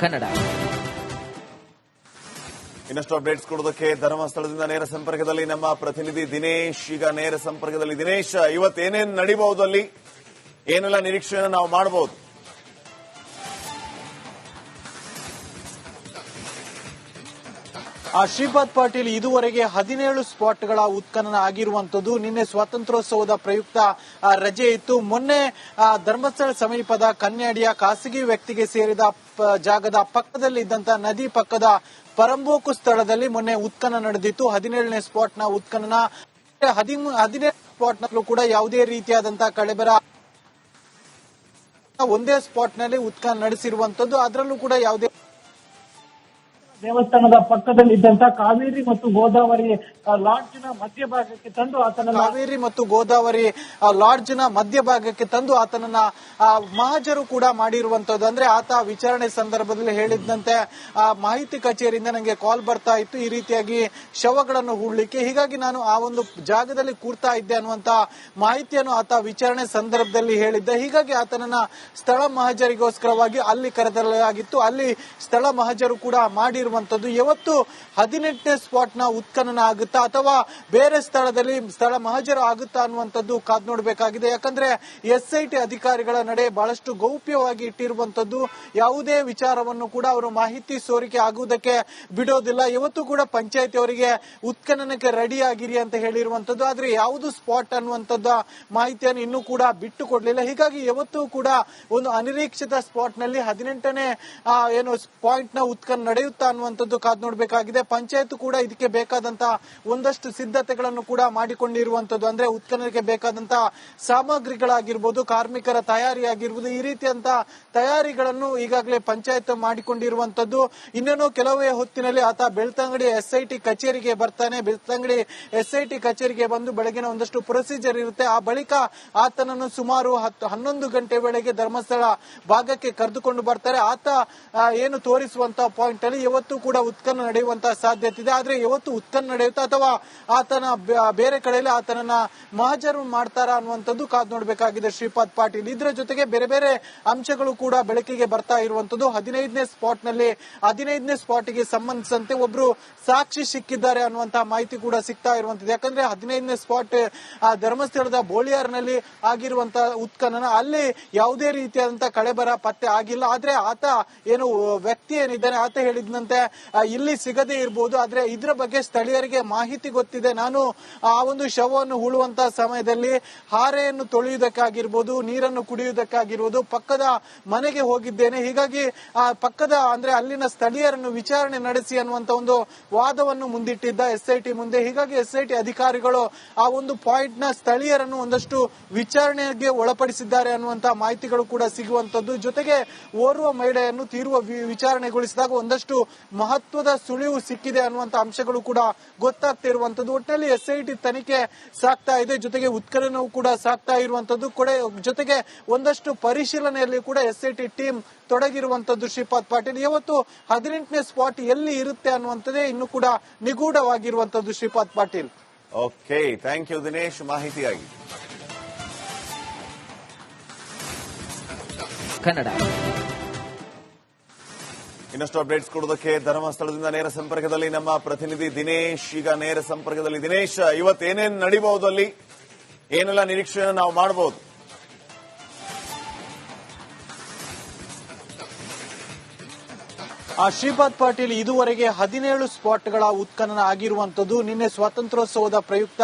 ಕನ್ನಡ. ಇನ್ನಷ್ಟು ಅಪ್ಡೇಟ್ಸ್ ಕೊಡೋದಕ್ಕೆ ಧರ್ಮಸ್ಥಳದಿಂದ ನೇರ ಸಂಪರ್ಕದಲ್ಲಿ ನಮ್ಮ ಪ್ರತಿನಿಧಿ ದಿನೇಶ್. ಈಗ ನೇರ ಸಂಪರ್ಕದಲ್ಲಿ ದಿನೇಶ್, ಇವತ್ತೇನೇನು ನಡಿಬಹುದು ಅಲ್ಲಿ? ಏನೆಲ್ಲ ನಿರೀಕ್ಷೆಯನ್ನು ನಾವು ಮಾಡಬಹುದು ಶ್ರೀಪಾದ್ ಪಾಟೀಲ್ ಇದುವರೆಗೆ ಹದಿನೇಳು ಸ್ಪಾಟ್ಗಳ ಉತ್ಖನನ ಆಗಿರುವಂತದ್ದು ನಿನ್ನೆ ಸ್ವಾತಂತ್ರ್ಯೋತ್ಸವದ ಪ್ರಯುಕ್ತ ರಜೆ ಇತ್ತು. ಮೊನ್ನೆ ಧರ್ಮಸ್ಥಳ ಸಮೀಪದ ಕನ್ನಡಿಯ ಖಾಸಗಿ ವ್ಯಕ್ತಿಗೆ ಸೇರಿದ ಜಾಗದ ಪಕ್ಕದಲ್ಲಿ ಇದ್ದಂತ ನದಿ ಪಕ್ಕದ ಪರಂಬೋಕು ಸ್ಥಳದಲ್ಲಿ ಮೊನ್ನೆ ಉತ್ಖನನ ನಡೆದಿತ್ತು. ಹದಿನೇಳನೇ ಸ್ಪಾಟ್ನ ಉತ್ಖನನ, ಹದಿಮೂ, ಹದಿನೇಳು ಸ್ಪಾಟ್ನಲ್ಲೂ ಕೂಡ ಯಾವುದೇ ರೀತಿಯಾದಂತಹ ಕಳೆಬರ ಒಂದೇ ಸ್ಪಾಟ್ನಲ್ಲಿ ಉತ್ಖನನ ನಡೆಸಿರುವಂತದ್ದು ಅದರಲ್ಲೂ ಕೂಡ ಯಾವುದೇ ದೇವಸ್ಥಾನದ ಪಕ್ಕದಲ್ಲಿ ಇದ್ದಂತ ಕಾವೇರಿ ಮತ್ತು ಗೋದಾವರಿ ಲಾಡ್ಜ್ನ ಮಧ್ಯಭಾಗಕ್ಕೆ ತಂದು ಆತನ ಕಾವೇರಿ ಮತ್ತು ಗೋದಾವರಿ ಲಾಡ್ಜ್ನ ಮಧ್ಯಭಾಗಕ್ಕೆ ತಂದು ಆತನನ್ನ ಮಹಾಜರು ಕೂಡ ಮಾಡಿರುವಂತದ್ದು. ಅಂದ್ರೆ ಆತ ವಿಚಾರಣೆ ಸಂದರ್ಭದಲ್ಲಿ ಹೇಳಿದಂತೆ ಆ, ಮಾಹಿತಿ ಕಚೇರಿಯಿಂದ ನನಗೆ ಕಾಲ್ ಬರ್ತಾ ಇತ್ತು. ಈ ರೀತಿಯಾಗಿ ಶವಗಳನ್ನು ಹೂಡ್ಲಿಕ್ಕೆ. ಹೀಗಾಗಿ ನಾನು ಆ ಒಂದು ಜಾಗದಲ್ಲಿ ಕೂರ್ತಾ ಇದ್ದೆ ಅನ್ನುವಂತ ಮಾಹಿತಿಯನ್ನು ಆತ ವಿಚಾರಣೆ ಸಂದರ್ಭದಲ್ಲಿ ಹೇಳಿದ್ದ. ಹೀಗಾಗಿ ಆತನನ್ನ ಸ್ಥಳ ಮಹಾಜರಿಗೋಸ್ಕರವಾಗಿ ಅಲ್ಲಿ ಕರೆದಲಾಗಿತ್ತು ಅಲ್ಲಿ ಸ್ಥಳ ಮಹಾಜರು ಕೂಡ ಮಾಡಿರುವಂತದ್ದು ಯಾವತ್ತು ಹದಿನೆಂಟನೇ ಸ್ಪಾಟ್ನ ಉತ್ಖನನ ಆಗುತ್ತಾ ಅಥವಾ ಬೇರೆ ಸ್ಥಳದಲ್ಲಿ ಸ್ಥಳ ಮಹಜರು ಆಗುತ್ತಾ ಅನ್ನುವಂಥದ್ದು ಕಾದ್ ನೋಡಬೇಕಾಗಿದೆ. ಯಾಕಂದ್ರೆ ಎಸ್ ಐ ಟಿ ಅಧಿಕಾರಿಗಳ ನಡೆ ಬಹಳಷ್ಟು ಗೌಪ್ಯವಾಗಿ ಇಟ್ಟಿರುವಂತದ್ದು ಯಾವುದೇ ವಿಚಾರವನ್ನು ಕೂಡ ಅವರು ಮಾಹಿತಿ ಸೋರಿಕೆ ಆಗುವುದಕ್ಕೆ ಬಿಡೋದಿಲ್ಲ. ಇವತ್ತು ಕೂಡ ಪಂಚಾಯತಿ ಅವರಿಗೆ ಉತ್ಖನನಕ್ಕೆ ರೆಡಿ ಆಗಿರಿ ಅಂತ ಹೇಳಿರುವಂತದ್ದು ಆದ್ರೆ ಯಾವುದು ಸ್ಪಾಟ್ ಅನ್ನುವಂಥದ್ದ ಮಾಹಿತಿಯನ್ನು ಇನ್ನೂ ಕೂಡ ಬಿಟ್ಟು ಕೊಡಲಿಲ್ಲ ಹೀಗಾಗಿ ಯಾವತ್ತೂ ಕೂಡ ಒಂದು ಅನಿರೀಕ್ಷಿತ ಸ್ಪಾಟ್ನಲ್ಲಿ ಹದಿನೆಂಟನೇ ಏನು ಪಾಯಿಂಟ್ನ ಉತ್ಖನನ ನಡೆಯುತ್ತಾ ಅನ್ನುವಂಥದ್ದು ಕಾದ್ ನೋಡಬೇಕಾಗಿದೆ. ಪಂಚಾಯತ್ ಕೂಡ ಇದಕ್ಕೆ ಬೇಕಾದಂತಹ ಒಂದಷ್ಟು ಸಿದ್ಧತೆಗಳನ್ನು ಕೂಡ ಮಾಡಿಕೊಂಡಿರುವಂತದ್ದು ಅಂದ್ರೆ ಉತ್ಖನನಕ್ಕೆ ಬೇಕಾದಂತಹ ಸಾಮಗ್ರಿಗಳಾಗಿರ್ಬೋದು, ಕಾರ್ಮಿಕರ ತಯಾರಿ ಆಗಿರ್ಬೋದು ಈ ರೀತಿಯಂತ ತಯಾರಿಗಳನ್ನು ಈಗಾಗಲೇ ಪಂಚಾಯತ್ ಮಾಡಿಕೊಂಡಿರುವಂತದ್ದು ಇನ್ನೇನು ಕೆಲವೇ ಹೊತ್ತಿನಲ್ಲಿ ಆತ ಬೆಳ್ತಂಗಡಿ ಎಸ್ಐಟಿ ಕಚೇರಿಗೆ ಬರ್ತಾನೆ. ಬೆಳ್ತಂಗಡಿ ಎಸ್ಐಟಿ ಕಚೇರಿಗೆ ಬಂದು ಬೆಳಗಿನ ಒಂದಷ್ಟು ಪ್ರೊಸೀಜರ್ ಇರುತ್ತೆ. ಆ ಬಳಿಕ ಆತನನ್ನು ಸುಮಾರು ಹತ್ತು, ಹನ್ನೊಂದು ಗಂಟೆ ವೇಳೆಗೆ ಧರ್ಮಸ್ಥಳ ಭಾಗಕ್ಕೆ ಕರೆದುಕೊಂಡು ಬರ್ತಾರೆ. ಆತ ಏನು ತೋರಿಸುವಂತ ಪಾಯಿಂಟ್ ಅಲ್ಲಿ ಇವತ್ತು ಕೂಡ ಉತ್ಖನ ನಡೆಯುವಂತಹ ಸಾಧ್ಯತೆ ಇದೆ ಆದ್ರೆ ಇವತ್ತು ಉತ್ಖನ ನಡೆಯುತ್ತಾ ಅಥವಾ ಆತನ ಬೇರೆ ಕಡೆಯಲ್ಲಿ ಆತನನ್ನ ಮಹಾಜರು ಮಾಡ್ತಾರ ಅನ್ನುವಂಥದ್ದು ಕಾದ್ ನೋಡಬೇಕಾಗಿದೆ ಶ್ರೀಪಾದ್ ಪಾಟೀಲ್. ಇದರ ಜೊತೆಗೆ ಬೇರೆ ಬೇರೆ ಅಂಶಗಳು ಕೂಡ ಬೆಳಕಿಗೆ ಬರ್ತಾ ಇರುವಂತದ್ದು ಹದಿನೈದನೇ ಸ್ಪಾಟ್ನಲ್ಲಿ ಹದಿನೈದನೇ ಸ್ಪಾಟ್ಗೆ ಸಂಬಂಧಿಸಿದಂತೆ ಒಬ್ರು ಸಾಕ್ಷಿ ಸಿಕ್ಕಿದ್ದಾರೆ ಅನ್ನುವಂತಹ ಮಾಹಿತಿ ಕೂಡ ಸಿಗ್ತಾ ಇರುವಂತದ್ದು ಯಾಕಂದ್ರೆ ಹದಿನೈದನೇ ಸ್ಪಾಟ್, ಆ, ಧರ್ಮಸ್ಥಳದ ಬೋಳಿಯಾರ್ನಲ್ಲಿ ಆಗಿರುವಂತಹ ಉತ್ಖನನ ಅಲ್ಲಿ ಯಾವುದೇ ರೀತಿಯಾದಂತಹ ಕಳೆಬರ ಪತ್ತೆ ಆಗಿಲ್ಲ. ಆದ್ರೆ ಆತ ಏನು ವ್ಯಕ್ತಿ ಏನಿದ್ದಾನೆ, ಆತ ಹೇಳಿದಂತೆ ಆ, ಇಲ್ಲಿ ಸಿಗದೇ ಇರಬಹುದು ಆದ್ರೆ ಇದ್ರ ಬಗ್ಗೆ ಸ್ಥಳೀಯರಿಗೆ ಮಾಹಿತಿ ಗೊತ್ತಿದೆ. ನಾನು ಆ ಒಂದು ಶವವನ್ನು ಹೂಳುವಂತಹ ಸಮಯದಲ್ಲಿ ಹಾರೆಯನ್ನು ತೊಳೆಯುವುದಕ್ಕಾಗಿರ್ಬೋದು ನೀರನ್ನು ಕುಡಿಯುವುದಕ್ಕಾಗಿರ್ಬೋದು ಪಕ್ಕದ ಮನೆಗೆ ಹೋಗಿದ್ದೇನೆ. ಹೀಗಾಗಿ ಆ ಪಕ್ಕದ ಅಂದ್ರೆ ಅಲ್ಲಿನ ಸ್ಥಳೀಯರನ್ನು ವಿಚಾರಣೆ ನಡೆಸಿ ಅನ್ನುವಂತ ಒಂದು ವಾದವನ್ನು ಮುಂದಿಟ್ಟಿದ್ದ ಎಸ್ಐಟಿ ಮುಂದೆ. ಹೀಗಾಗಿ ಎಸ್ಐಟಿ ಅಧಿಕಾರಿಗಳು ಆ ಒಂದು ಪಾಯಿಂಟ್ನ ಸ್ಥಳೀಯರನ್ನು ಒಂದಷ್ಟು ವಿಚಾರಣೆಗೆ ಒಳಪಡಿಸಿದ್ದಾರೆ ಅನ್ನುವಂತ ಮಾಹಿತಿಗಳು ಕೂಡ ಸಿಗುವಂತದ್ದು ಜೊತೆಗೆ ಓರ್ವ ಮಹಿಳೆಯನ್ನು ತೀರುವ ವಿಚಾರಣೆಗೊಳಿಸಿದಾಗ ಒಂದಷ್ಟು ಮಹತ್ವದ ಸುಳಿವು ಸಿಕ್ಕಿದೆ ಅನ್ನುವಂತ ಅಂಶಗಳು ಕೂಡ ಗೊತ್ತಾಗ್ತಿರುವಂತದ್ದು ಒಟ್ಟಿನಲ್ಲಿ ಟಿ ತನಿಖೆ ಸಾಕ್ತಾ ಇದೆ. ಜೊತೆಗೆ ಉತ್ಖನನವು ಕೂಡ ಸಾಕ್ತಾ ಇರುವಂತದ್ದು ಕೂಡ ಜೊತೆಗೆ ಒಂದಷ್ಟು ಪರಿಶೀಲನೆಯಲ್ಲಿ ಕೂಡ ಎಸ್ಐಟಿ ಟೀಮ್ ತೊಡಗಿರುವಂತದ್ದು ಶ್ರೀಪಾದ್ ಪಾಟೀಲ್. ಇವತ್ತು ಹದಿನೆಂಟನೇ ಸ್ಪಾಟ್ ಎಲ್ಲಿ ಇರುತ್ತೆ ಅನ್ನುವಂಥದ್ದೇ ಇನ್ನು ಕೂಡ ನಿಗೂಢವಾಗಿರುವಂತದ್ದು Shripad Patil. Okay thank you Dinesh. ಮಾಹಿತಿಯಾಗಿ. Kannada. ಇನ್ನಷ್ಟು ಅಪ್ಡೇಟ್ಸ್ ಕೊಡೋದಕ್ಕೆ ಧರ್ಮಸ್ಥಳದಿಂದ ನೇರ ಸಂಪರ್ಕದಲ್ಲಿ ನಮ್ಮ ಪ್ರತಿನಿಧಿ ದಿನೇಶ್. ಈಗ ನೇರ ಸಂಪರ್ಕದಲ್ಲಿ ದಿನೇಶ್ ಇವತ್ತೇನೇನು ನಡಿಬಹುದು ಅಲ್ಲಿ? ಏನೆಲ್ಲ ನಿರೀಕ್ಷೆಯನ್ನು ನಾವು ಮಾಡಬಹುದು ಶ್ರೀಪಾದ್ ಪಾಟೀಲ್ ಇದುವರೆಗೆ ಹದಿನೇಳು ಸ್ಪಾಟ್ಗಳ ಉತ್ಖನನ ಆಗಿರುವಂತದ್ದು ನಿನ್ನೆ ಸ್ವಾತಂತ್ರ್ಯೋತ್ಸವದ ಪ್ರಯುಕ್ತ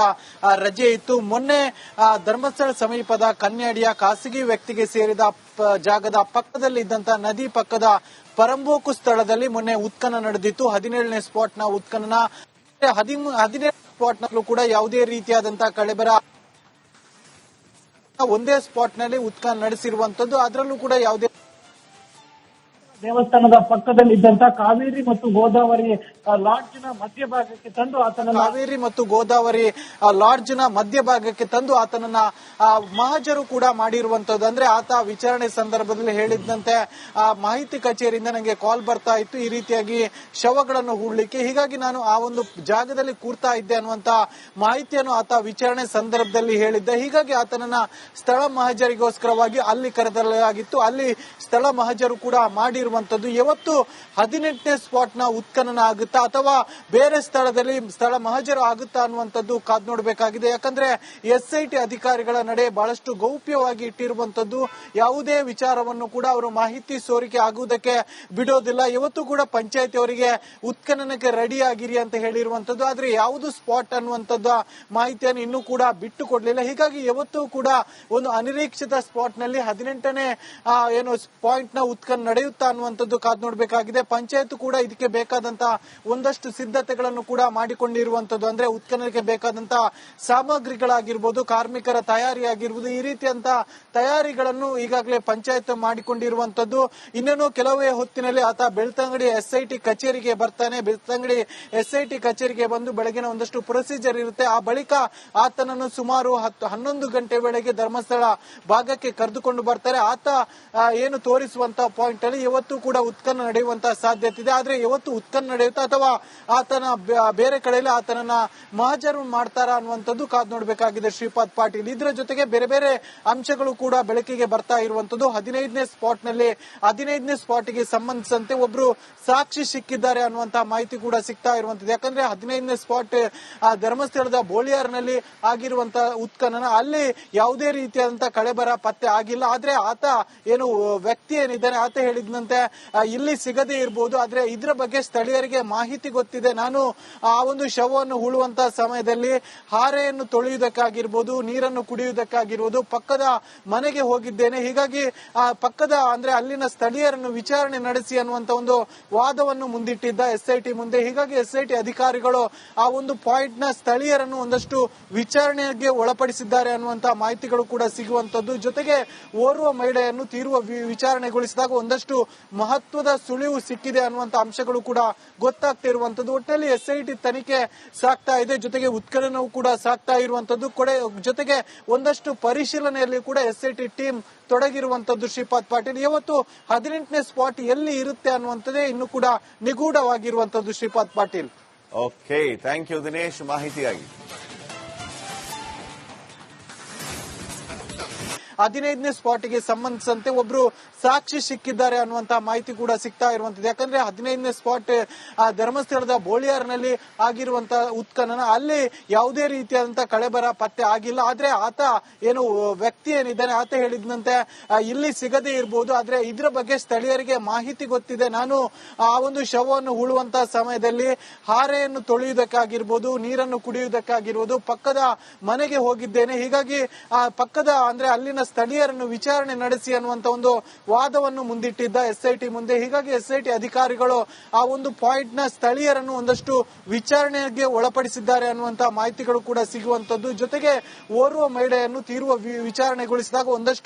ರಜೆ ಇತ್ತು. ಮೊನ್ನೆ ಧರ್ಮಸ್ಥಳ ಸಮೀಪದ ಕನ್ಯಾಡಿಯ ಖಾಸಗಿ ವ್ಯಕ್ತಿಗೆ ಸೇರಿದ ಜಾಗದ ಪಕ್ಕದಲ್ಲಿ ಇದ್ದಂತ ನದಿ ಪಕ್ಕದ ಪರಂಬೋಕು ಸ್ಥಳದಲ್ಲಿ ಮೊನ್ನೆ ಉತ್ಖನ ನಡೆದಿತ್ತು. ಹದಿನೇಳನೇ ಸ್ಪಾಟ್ನ ಉತ್ಖನನ, ಹದಿಮೂ ಹದಿನೇಳು ಸ್ಪಾಟ್ನಲ್ಲೂ ಕೂಡ ಯಾವುದೇ ರೀತಿಯಾದಂತಹ ಕಳೆಬರ ಒಂದೇ ಸ್ಪಾಟ್ನಲ್ಲಿ ಉತ್ಖನ ನಡೆಸಿರುವಂತದ್ದು ಅದರಲ್ಲೂ ಕೂಡ ಯಾವುದೇ ದೇವಸ್ಥಾನದ ಪಕ್ಕದಲ್ಲಿ ಇದ್ದಂತ ಕಾವೇರಿ ಮತ್ತು ಗೋದಾವರಿ ಲಾಡ್ಜ್ನ ಮಧ್ಯಭಾಗಕ್ಕೆ ತಂದು ಆತನ ಕಾವೇರಿ ಮತ್ತು ಗೋದಾವರಿ ಲಾಡ್ಜ್ನ ಮಧ್ಯಭಾಗಕ್ಕೆ ತಂದು ಆತನನ್ನ ಮಹಜರು ಕೂಡ ಮಾಡಿರುವಂತದ್ದು. ಅಂದ್ರೆ ಆತ ವಿಚಾರಣೆ ಸಂದರ್ಭದಲ್ಲಿ ಹೇಳಿದಂತೆ ಮಾಹಿತಿ ಕಚೇರಿಯಿಂದ ನನಗೆ ಕಾಲ್ ಬರ್ತಾ ಇತ್ತು. ಈ ರೀತಿಯಾಗಿ ಶವಗಳನ್ನು ಹೂಡ್ಲಿಕ್ಕೆ. ಹೀಗಾಗಿ ನಾನು ಆ ಒಂದು ಜಾಗದಲ್ಲಿ ಕೂರ್ತಾ ಇದ್ದೆ ಅನ್ನುವಂತ ಮಾಹಿತಿಯನ್ನು ಆತ ವಿಚಾರಣೆ ಸಂದರ್ಭದಲ್ಲಿ ಹೇಳಿದ್ದೆ. ಹೀಗಾಗಿ ಆತನನ್ನ ಸ್ಥಳ ಮಹಜರಿಗೋಸ್ಕರವಾಗಿ ಅಲ್ಲಿ ಕರೆದಲಾಗಿತ್ತು. ಅಲ್ಲಿ ಸ್ಥಳ ಮಹಜರು ಕೂಡ ಮಾಡಿರುವಂತ ಇರುವಂತದ್ದು ಯಾವತ್ತು ಹದಿನೆಂಟನೇ ಸ್ಪಾಟ್ನ ಉತ್ಖನನ ಆಗುತ್ತಾ ಅಥವಾ ಬೇರೆ ಸ್ಥಳದಲ್ಲಿ ಸ್ಥಳ ಮಹಜರು ಆಗುತ್ತಾ ಅನ್ನುವಂಥದ್ದು ಕಾದ್ ನೋಡಬೇಕಾಗಿದೆ. ಯಾಕಂದ್ರೆ ಎಸ್ ಐ ಟಿ ಅಧಿಕಾರಿಗಳ ನಡೆ ಬಹಳಷ್ಟು ಗೌಪ್ಯವಾಗಿ ಇಟ್ಟಿರುವಂತದ್ದು ಯಾವುದೇ ವಿಚಾರವನ್ನು ಕೂಡ ಅವರು ಮಾಹಿತಿ ಸೋರಿಕೆ ಆಗುವುದಕ್ಕೆ ಬಿಡೋದಿಲ್ಲ. ಇವತ್ತು ಕೂಡ ಪಂಚಾಯತಿ ಅವರಿಗೆ ಉತ್ಖನನಕ್ಕೆ ರೆಡಿ ಆಗಿರಿ ಅಂತ ಹೇಳಿರುವಂತದ್ದು ಆದ್ರೆ ಯಾವುದು ಸ್ಪಾಟ್ ಅನ್ನುವಂಥದ್ದು ಮಾಹಿತಿಯನ್ನು ಇನ್ನೂ ಕೂಡ ಬಿಟ್ಟು ಕೊಡಲಿಲ್ಲ. ಹೀಗಾಗಿ ಯಾವತ್ತೂ ಕೂಡ ಒಂದು ಅನಿರೀಕ್ಷಿತ ಸ್ಪಾಟ್ನಲ್ಲಿ ಹದಿನೆಂಟನೇ ಏನು ಪಾಯಿಂಟ್ನ ಉತ್ಖನನ ನಡೆಯುತ್ತಾ ಅನ್ನುವಂಥದ್ದು ಕಾದ್ ನೋಡಬೇಕಾಗಿದೆ. ಪಂಚಾಯತ್ ಕೂಡ ಇದಕ್ಕೆ ಬೇಕಾದಂತಹ ಒಂದಷ್ಟು ಸಿದ್ಧತೆಗಳನ್ನು ಕೂಡ ಮಾಡಿಕೊಂಡಿರುವಂತದ್ದು ಅಂದ್ರೆ ಉತ್ಖನನಕ್ಕೆ ಬೇಕಾದಂತಹ ಸಾಮಗ್ರಿಗಳಾಗಿರ್ಬೋದು, ಕಾರ್ಮಿಕರ ತಯಾರಿ ಆಗಿರ್ಬೋದು ಈ ರೀತಿಯಂತಹ ತಯಾರಿಗಳನ್ನು ಈಗಾಗಲೇ ಪಂಚಾಯತ್ ಮಾಡಿಕೊಂಡಿರುವಂತದ್ದು ಇನ್ನೇನು ಕೆಲವೇ ಹೊತ್ತಿನಲ್ಲಿ ಆತ ಬೆಳ್ತಂಗಡಿ ಎಸ್ ಐ ಟಿ ಕಚೇರಿಗೆ ಬರ್ತಾನೆ. ಬೆಳ್ತಂಗಡಿ ಎಸ್ ಐ ಟಿ ಕಚೇರಿಗೆ ಬಂದು ಬೆಳಗಿನ ಒಂದಷ್ಟು ಪ್ರೊಸೀಜರ್ ಇರುತ್ತೆ. ಆ ಬಳಿಕ ಆತನನ್ನು ಸುಮಾರು ಹತ್ತು, ಹನ್ನೊಂದು ಗಂಟೆ ವೇಳೆಗೆ ಧರ್ಮಸ್ಥಳ ಭಾಗಕ್ಕೆ ಕರೆದುಕೊಂಡು ಬರ್ತಾರೆ. ಆತ ಏನು ತೋರಿಸುವಂತ ಪಾಯಿಂಟ್ ಅಲ್ಲಿ ಇವತ್ತು ಕೂಡ ಉತ್ಖನ ನಡೆಯುವಂತಹ ಸಾಧ್ಯತೆ ಇದೆ. ಆದ್ರೆ ಇವತ್ತು ಉತ್ಖನ ನಡೆಯುತ್ತಾ ಅಥವಾ ಆತನ ಬೇರೆ ಕಡೆಯಲ್ಲಿ ಆತನನ್ನ ಮಹಾಜರು ಮಾಡ್ತಾರಾ ಅನ್ನುವಂಥದ್ದು ಕಾದ್ ನೋಡಬೇಕಾಗಿದೆ ಶ್ರೀಪಾದ್ ಪಾಟೀಲ್. ಇದರ ಜೊತೆಗೆ ಬೇರೆ ಬೇರೆ ಅಂಶಗಳು ಕೂಡ ಬೆಳಕಿಗೆ ಬರ್ತಾ ಇರುವಂತದ್ದು ಹದಿನೈದನೇ ಸ್ಪಾಟ್ನಲ್ಲಿ ಹದಿನೈದನೇ ಸ್ಪಾಟ್ಗೆ ಸಂಬಂಧಿಸಿದಂತೆ ಒಬ್ರು ಸಾಕ್ಷಿ ಸಿಕ್ಕಿದ್ದಾರೆ ಅನ್ನುವಂತಹ ಮಾಹಿತಿ ಕೂಡ ಸಿಗ್ತಾ ಇರುವಂತದ್ದು ಯಾಕಂದ್ರೆ ಹದಿನೈದನೇ ಸ್ಪಾಟ್, ಆ, ಧರ್ಮಸ್ಥಳದ ಬೋಳಿಯಾರ್ನಲ್ಲಿ ಆಗಿರುವಂತಹ ಉತ್ಖನನ ಅಲ್ಲಿ ಯಾವುದೇ ರೀತಿಯಾದಂತಹ ಕಳೆಬರ ಪತ್ತೆ ಆಗಿಲ್ಲ. ಆದ್ರೆ ಆತ ಏನು ವ್ಯಕ್ತಿ ಏನಿದ್ದಾನೆ, ಆತ ಹೇಳಿದಂತೆ ಆ, ಇಲ್ಲಿ ಸಿಗದೇ ಇರಬಹುದು ಆದ್ರೆ ಇದ್ರ ಬಗ್ಗೆ ಸ್ಥಳೀಯರಿಗೆ ಮಾಹಿತಿ ಗೊತ್ತಿದೆ. ನಾನು ಆ ಒಂದು ಶವವನ್ನು ಹೂಳುವಂತಹ ಸಮಯದಲ್ಲಿ ಹಾರೆಯನ್ನು ತೊಳೆಯುವುದಕ್ಕಾಗಿರ್ಬೋದು ನೀರನ್ನು ಕುಡಿಯುವುದಕ್ಕಾಗಿರ್ಬೋದು ಪಕ್ಕದ ಮನೆಗೆ ಹೋಗಿದ್ದೇನೆ. ಹೀಗಾಗಿ ಆ ಪಕ್ಕದ ಅಂದ್ರೆ ಅಲ್ಲಿನ ಸ್ಥಳೀಯರನ್ನು ವಿಚಾರಣೆ ನಡೆಸಿ ಅನ್ನುವಂತ ಒಂದು ವಾದವನ್ನು ಮುಂದಿಟ್ಟಿದ್ದ ಎಸ್ ಐ ಟಿ ಮುಂದೆ. ಹೀಗಾಗಿ ಎಸ್ ಐ ಟಿ ಅಧಿಕಾರಿಗಳು ಆ ಒಂದು ಪಾಯಿಂಟ್ನ ಸ್ಥಳೀಯರನ್ನು ಒಂದಷ್ಟು ವಿಚಾರಣೆಗೆ ಒಳಪಡಿಸಿದ್ದಾರೆ ಅನ್ನುವಂತ ಮಾಹಿತಿಗಳು ಕೂಡ ಸಿಗುವಂತದ್ದು. ಜೊತೆಗೆ ಓರ್ವ ಮಹಿಳೆಯನ್ನು ತೀರುವ ವಿಚಾರಣೆಗೊಳಿಸಿದಾಗ ಒಂದಷ್ಟು ಮಹತ್ವದ ಸುಳಿವು ಸಿಕ್ಕಿದೆ ಅನ್ನುವಂತ ಅಂಶಗಳು ಕೂಡ ಗೊತ್ತಾಗ್ತಾ ಇರುವಂತದ್ದು ಒಟ್ಟಿನಲ್ಲಿ ಎಸ್ ಐ ಟಿ ತನಿಖೆ ಸಾಕ್ತಾ ಇದೆ, ಜೊತೆಗೆ ಉತ್ಖನನವು ಕೂಡ ಸಾಕ್ತಾ ಇರುವಂತದ್ದು ಕೊಡೆ, ಜೊತೆಗೆ ಒಂದಷ್ಟು ಪರಿಶೀಲನೆಯಲ್ಲಿ ಕೂಡ ಎಸ್ ಐ ಟಿ ಟೀಮ್ ತೊಡಗಿರುವಂತದ್ದು ಶ್ರೀಪಾದ್ ಪಾಟೀಲ್. ಇವತ್ತು ಹದಿನೆಂಟನೇ ಸ್ಪಾಟ್ ಎಲ್ಲಿ ಇರುತ್ತೆ ಅನ್ನುವಂಥದ್ದೇ ಇನ್ನು ಕೂಡ ನಿಗೂಢವಾಗಿರುವಂತದ್ದು Shripad Patil. Okay thank you Dinesh ಮಾಹಿತಿಯಾಗಿ. ಹದಿನೈದನೇ ಸ್ಪಾಟ್ಗೆ ಸಂಬಂಧಿಸಿದಂತೆ ಒಬ್ರು ಸಾಕ್ಷಿ ಸಿಕ್ಕಿದ್ದಾರೆ ಅನ್ನುವಂತಹ ಮಾಹಿತಿ ಕೂಡ ಸಿಗ್ತಾ ಇರುವಂತದ್ದು ಯಾಕಂದ್ರೆ ಹದಿನೈದನೇ ಸ್ಪಾಟ್, ಆ, ಧರ್ಮಸ್ಥಳದ ಬೋಳಿಯಾರ್ನಲ್ಲಿ ಆಗಿರುವಂತಹ ಉತ್ಖನನ ಅಲ್ಲಿ ಯಾವುದೇ ರೀತಿಯಾದಂತಹ ಕಳೆಬರ ಪತ್ತೆ ಆಗಿಲ್ಲ. ಆದ್ರೆ ಆತ ಏನು ವ್ಯಕ್ತಿ ಏನಿದ್ದಾನೆ ಆತ ಹೇಳಿದಂತೆ ಇಲ್ಲಿ ಸಿಗದೇ ಇರಬಹುದು ಆದ್ರೆ ಇದ್ರ ಬಗ್ಗೆ ಸ್ಥಳೀಯರಿಗೆ ಮಾಹಿತಿ ಗೊತ್ತಿದೆ. ನಾನು, ಆ, ಒಂದು ಶವವನ್ನು ಹೂಳುವಂತಹ ಸಮಯದಲ್ಲಿ ಹಾರೆಯನ್ನು ತೊಳೆಯುವುದಕ್ಕಾಗಿರ್ಬೋದು, ನೀರನ್ನು ಕುಡಿಯುವುದಕ್ಕಾಗಿರ್ಬೋದು, ಪಕ್ಕದ ಮನೆಗೆ ಹೋಗಿದ್ದೇನೆ. ಹೀಗಾಗಿ ಪಕ್ಕದ, ಅಂದ್ರೆ ಅಲ್ಲಿನ ಸ್ಥಳೀಯರನ್ನು ವಿಚಾರಣೆ ನಡೆಸಿ ಅನ್ನುವಂತ ಒಂದು ವಾದವನ್ನು ಮುಂದಿಟ್ಟಿದ್ದ ಎಸ್ಐಟಿ ಮುಂದೆ. ಹೀಗಾಗಿ ಎಸ್ಐಟಿ ಅಧಿಕಾರಿಗಳು ಆ ಒಂದು ಪಾಯಿಂಟ್ನ ಸ್ಥಳೀಯರನ್ನು ಒಂದಷ್ಟು ವಿಚಾರಣೆಗೆ ಒಳಪಡಿಸಿದ್ದಾರೆ ಅನ್ನುವಂತಹ ಮಾಹಿತಿಗಳು ಕೂಡ ಸಿಗುವಂತದ್ದು. ಜೊತೆಗೆ ಓರ್ವ ಮಹಿಳೆಯನ್ನು ತೀರುವ ವಿಚಾರಣೆಗೊಳಿಸಿದಾಗ ಒಂದಷ್ಟು